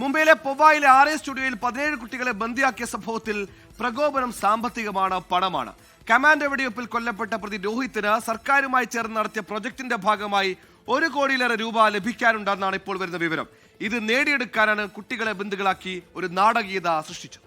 മുംബൈയിലെ പൊവ്വായിലെ R A സ്റ്റുഡിയോയിൽ പതിനേഴ് കുട്ടികളെ ബന്ദിയാക്കിയ സംഭവത്തിൽ പ്രകോപനം സാമ്പത്തികമാണ് പണമാണ്. കമാൻഡോ വെടിവെപ്പിൽ കൊല്ലപ്പെട്ട പ്രതി രോഹിത്തിന് സർക്കാരുമായി ചേർന്ന് നടത്തിയ പ്രൊജക്ടിന്റെ ഭാഗമായി ഒരു കോടിയിലേറെ രൂപ ലഭിക്കാനുണ്ടെന്നാണ് ഇപ്പോൾ വരുന്ന വിവരം. ഇത് നേടിയെടുക്കാനാണ് കുട്ടികളെ ബന്ധുക്കളാക്കി ഒരു നാടകീയത സൃഷ്ടിച്ചത്.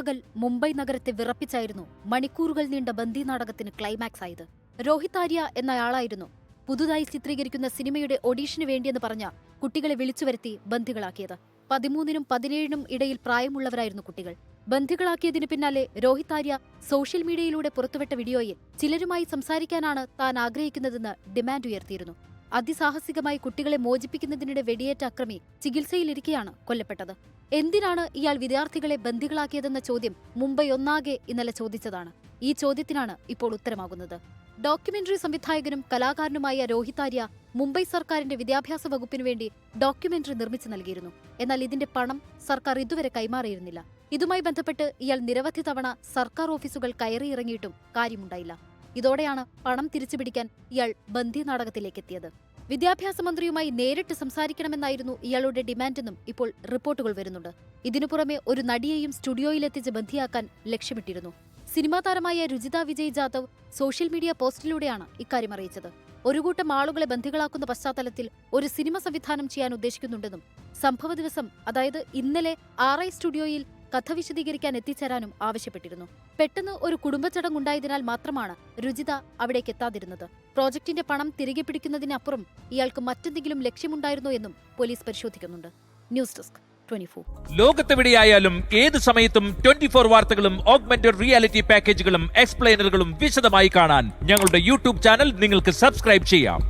പട്ടാപ്പകൽ മുംബൈ നഗരത്തെ വിറപ്പിച്ചായിരുന്നു മണിക്കൂറുകൾ നീണ്ട ബന്ദി നാടകത്തിന് ക്ലൈമാക്സ് ആയത്. രോഹിത് ആര്യ എന്നയാളായിരുന്നു പുതുതായി ചിത്രീകരിക്കുന്ന സിനിമയുടെ ഓഡീഷന് വേണ്ടിയെന്ന് പറഞ്ഞ കുട്ടികളെ വിളിച്ചു വരുത്തി ബന്ദികളാക്കിയത്. പതിമൂന്നിനും പതിനേഴിനും ഇടയിൽ പ്രായമുള്ളവരായിരുന്നു കുട്ടികൾ. ബന്ധികളാക്കിയതിനു പിന്നാലെ രോഹിത് ആര്യ സോഷ്യൽ മീഡിയയിലൂടെ പുറത്തുവിട്ട വീഡിയോയിൽ ചിലരുമായി സംസാരിക്കാനാണ് താൻ ആഗ്രഹിക്കുന്നതെന്ന് ഡിമാൻഡ് ഉയർത്തിയിരുന്നു. അതിസാഹസികമായി കുട്ടികളെ മോചിപ്പിക്കുന്നതിനിടെ വെടിയേറ്റ അക്രമി ചികിത്സയിലിരിക്കെയാണ് കൊല്ലപ്പെട്ടത്. എന്തിനാണ് ഇയാൾ വിദ്യാർത്ഥികളെ ബന്ദികളാക്കിയതെന്ന ചോദ്യം മുംബൈ ഒന്നാകെ ഇന്നലെ ചോദിച്ചതാണ്. ഈ ചോദ്യത്തിനാണ് ഇപ്പോൾ ഉത്തരമാകുന്നത്. ഡോക്യുമെന്ററി സംവിധായകനും കലാകാരനുമായ രോഹിതാര്യ മുംബൈ സർക്കാരിന്റെ വിദ്യാഭ്യാസ വകുപ്പിനു വേണ്ടി ഡോക്യുമെന്ററി നിർമ്മിച്ചു നൽകിയിരുന്നു. എന്നാൽ ഇതിന്റെ പണം സർക്കാർ ഇതുവരെ കൈമാറിയിരുന്നില്ല. ഇതുമായി ബന്ധപ്പെട്ട് ഇയാൾ നിരവധി തവണ സർക്കാർ ഓഫീസുകൾ കയറിയിറങ്ങിയിട്ടും കാര്യമുണ്ടായില്ല. ഇതോടെയാണ് പണം തിരിച്ചുപിടിക്കാൻ ഇയാൾ ബന്ദി നാടകത്തിലേക്ക് എത്തിയത് വിദ്യാഭ്യാസ മന്ത്രിയുമായി നേരിട്ട് സംസാരിക്കണമെന്നായിരുന്നു ഇയാളുടെ ഡിമാൻഡെന്നും ഇപ്പോൾ റിപ്പോർട്ടുകൾ വരുന്നുണ്ട്. ഇതിനു പുറമെ ഒരു നടിയെയും സ്റ്റുഡിയോയിലെത്തിച്ച് ബന്ധിയാക്കാൻ ലക്ഷ്യമിട്ടിരുന്നു. സിനിമാ താരമായ രുചിത വിജയ് ജാദവ് സോഷ്യൽ മീഡിയ പോസ്റ്റിലൂടെയാണ് ഇക്കാര്യം അറിയിച്ചത്. ഒരു കൂട്ടം ആളുകളെ ബന്ധികളാക്കുന്ന പശ്ചാത്തലത്തിൽ ഒരു സിനിമ സംവിധാനം ചെയ്യാൻ ഉദ്ദേശിക്കുന്നുണ്ടെന്നും സംഭവ ദിവസം അതായത് ഇന്നലെ ആർ ഐ സ്റ്റുഡിയോയിൽ കഥ വിശദീകരിക്കാൻ എത്തിച്ചേരാനും ആവശ്യപ്പെട്ടിരുന്നു. പെട്ടെന്ന് ഒരു കുടുംബച്ചടങ്ങുണ്ടായതിനാൽ മാത്രമാണ് രുചിത അവിടേക്ക് എത്താതിരുന്നത്. പ്രോജക്ടിന്റെ പണം തിരികെ പിടിക്കുന്നതിനപ്പുറം ഇയാൾക്ക് മറ്റെന്തെങ്കിലും ലക്ഷ്യമുണ്ടായിരുന്നോ എന്നും പോലീസ് പരിശോധിക്കുന്നുണ്ട്. ന്യൂസ് ഡെസ്ക് ലോകത്തെവിടെയായാലും ഏത് സമയത്തും ട്വന്റി ഫോർ വാർത്തകളും ഓഗ്മെന്റഡ് റിയാലിറ്റി പാക്കേജുകളും എക്സ്പ്ലെയിനറുകളും വിശദമായി കാണാൻ ഞങ്ങളുടെ യൂട്യൂബ് ചാനൽ നിങ്ങൾക്ക് സബ്സ്ക്രൈബ് ചെയ്യാം.